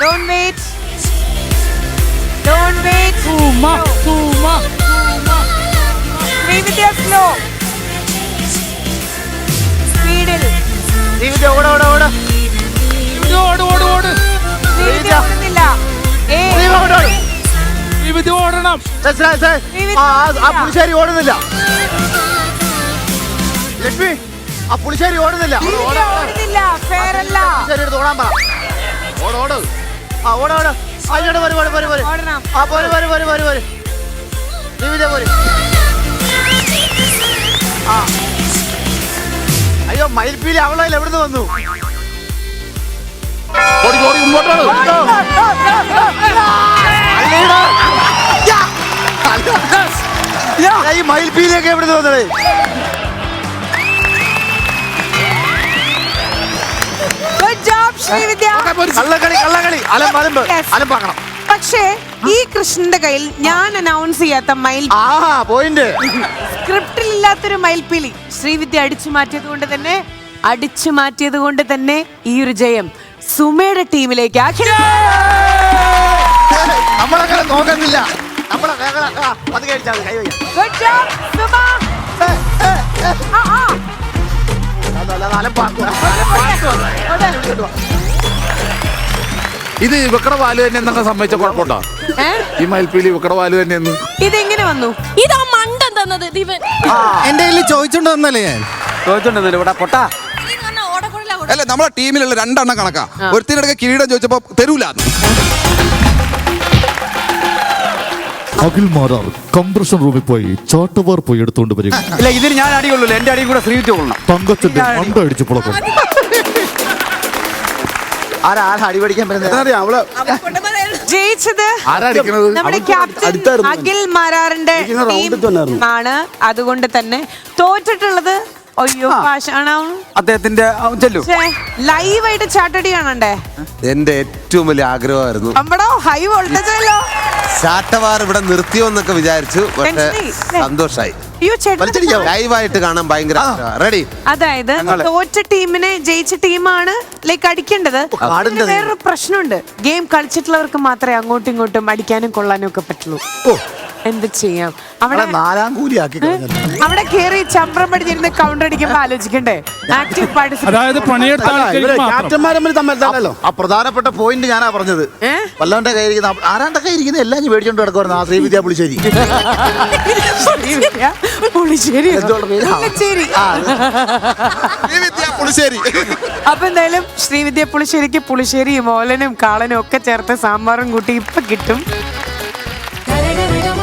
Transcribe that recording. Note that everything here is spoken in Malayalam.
Don't wait. Don't wait. Suma Suma Suma Sreevidya slow സ്പീഡിൽ ശ്രീവിദ്യ ഓട ഓട ഓട. ഓട് ഓട് ഓട്. ശ്രീവിദ്യ ഓടുന്നില്ല. ശ്രീവിദ്യ ഓടണം. ആ, പുളിശ്ശേരി ഓടുന്നില്ല. ലക്ഷ്മി ആ പുളിശ്ശേരി ഓടുന്നില്ല. ഓടാൻ പറ. ഓട് ഓട്. ആ ഓട ഓട്. ആ ഇങ്ങോട്ട് വരും വരും വരും വരും ആ പോര് പോര് പോര് പോര് പോര്. ശ്രീവിദ്യ പോര്. ആ. അയ്യോ മയിൽപ്പീലി അവളെ എവിടുന്ന് വന്നു? ഓടി ഓടി. യാ, ഈ മയിൽപ്പീലിയൊക്കെ എവിടുന്ന് വന്നത് ഗുഡ് ജോബ് ശ്രീവിദ്യ. കള്ളക്കളി കള്ളക്കളി അലമ്പ് അലമ്പ്. അലമ്പാക്കണം. പക്ഷേ ഈ കൃഷ്ണന്റെ കയ്യിൽ ഞാൻ അനൗൺസ് ചെയ്യാത്ത മൈൽ പോയിന്റ്. സ്ക്രിപ്റ്റിൽ ഇല്ലാത്തൊരു മയിൽപ്പീലി ശ്രീവിദ്യ അടിച്ചു മാറ്റിയത് കൊണ്ട് തന്നെ അടിച്ചു മാറ്റിയത് കൊണ്ട് തന്നെ ഈ ഒരു ജയം സുമയുടെ ടീമിലേക്ക് ആക്കി. നമ്മളങ്ങനെ നോക്കുന്നില്ല. നമ്മളെ അത് കഴിച്ചാൽ മതി, കൈ വയ്ക്കാം. ഇത് ഇവക്കടെ വാൽ തന്നെ എന്നൊക്കെ സമ്മതിച്ച കുഴപ്പമുണ്ടോ? ഈ മയിൽപ്പീലി ഇവക്കടെ വാൽ തന്നെ എന്ന്. ഇതെങ്ങനെ വന്നു? ഇതാ മണ്ടൻ തന്നത് എന്റെ കയ്യിൽ ചോദിച്ചോണ്ട് വന്നല്ലേ ഞാൻ? ചോദിച്ചോണ്ടെന്നില്ല ഇവിടെ? പൊട്ടാ. അല്ലെ അല്ല നമ്മളെ ടീമിലുള്ള രണ്ടെണ്ണം കണക്കാ. ഒരുത്തിനടുക്ക കിരീടം ചോദിച്ചപ്പോ തരൂല. അഖിൽ മാരാർ കംപ്രഷൻ റൂമിൽ പോയി ചോട്ടവാർ പോയി എടുത്തുകൊണ്ട് വരിക. ഇല്ല ഇതിന് ഞാൻ അടി കൊള്ളൂല. എന്റെ അടി കൂടെ ശ്രീവിറ്റ് കൊള്ളണം. തങ്കത്തിന്റെ മണ്ട അടിച്ചു പുളക്കും അടിപടിക്കാൻ പറ്റുന്നത് അവൾ ജയിച്ചത് ആരാ അടിക്കണത്? നമ്മുടെ ക്യാപ്റ്റൻ അഖിൽ മാരാറിന്റെ ടീം ആണ്. അതുകൊണ്ട് തന്നെ തോറ്റിട്ടുള്ളത് അയ്യോ അദ്ദേഹത്തിന്റെ ലൈവ് ആയിട്ട് ലൈവായിട്ട് ചാട്ടടി കാണണ്ടേ? എന്റെ ഏറ്റവും വലിയ ആഗ്രഹമായിരുന്നു. നമ്മടോ ഹൈ വോൾട്ടേജ് അല്ലോ? ചാട്ടവാർ ഇവിടെ നിർത്തിയോ എന്നൊക്കെ വിചാരിച്ചു പക്ഷെ സന്തോഷായി. അയ്യോ ചേട്ടൻ ലൈവായിട്ട് കാണാൻ ഭയങ്കര റെഡി അതായത് തോറ്റ ടീമിനെ ജയിച്ച ടീമാണ് ലൈക്ക് അടിക്കേണ്ടത്. കാടിന്റെ വേറൊരു പ്രശ്നമുണ്ട്. ഗെയിം കളിച്ചിട്ടുള്ളവർക്ക് മാത്രമേ അങ്ങോട്ടും ഇങ്ങോട്ടും അടിക്കാനും കൊള്ളാനും ഒക്കെ പറ്റുള്ളൂ. എന്ത് ചെയ്യാം? അവിടെ നാലാം കൂലിയാക്കി ആക്കി അവിടെ കേറി ചമ്പ്രം പഠിച്ചിരുന്ന് കൗണ്ടർ അടിക്കുമ്പോ ആലോചിക്കണ്ടേ? ആക്റ്റീവ് അതായത് പണിയെടുത്ത ആൾക്കാർക്ക് മാത്രം. ക്യാപ്റ്റന്മാർ തമ്മിൽ തമ്മിൽ ആ പ്രധാനപ്പെട്ട പോയിന്റ് ഞാനാ പറഞ്ഞത്? വല്ലവന്റെ കയ്യിരിക്കുന്ന ആരാന്റെ കയ്യിരിക്കുന്ന എല്ലാം ഞാൻ മേടിച്ചോണ്ട് കിടക്കുവായിരുന്നു ആ ശ്രീവിദ്യ? പുളിശ്ശേരി. പുളിശ്ശേരി. അപ്പൊ എന്തായാലും ശ്രീവിദ്യ പുളിശ്ശേരിക്ക് പുളിശ്ശേരിയും ഓലനും കാളനും ഒക്കെ ചേർത്ത് സാമ്പാറും കൂട്ടി ഇപ്പൊ കിട്ടും.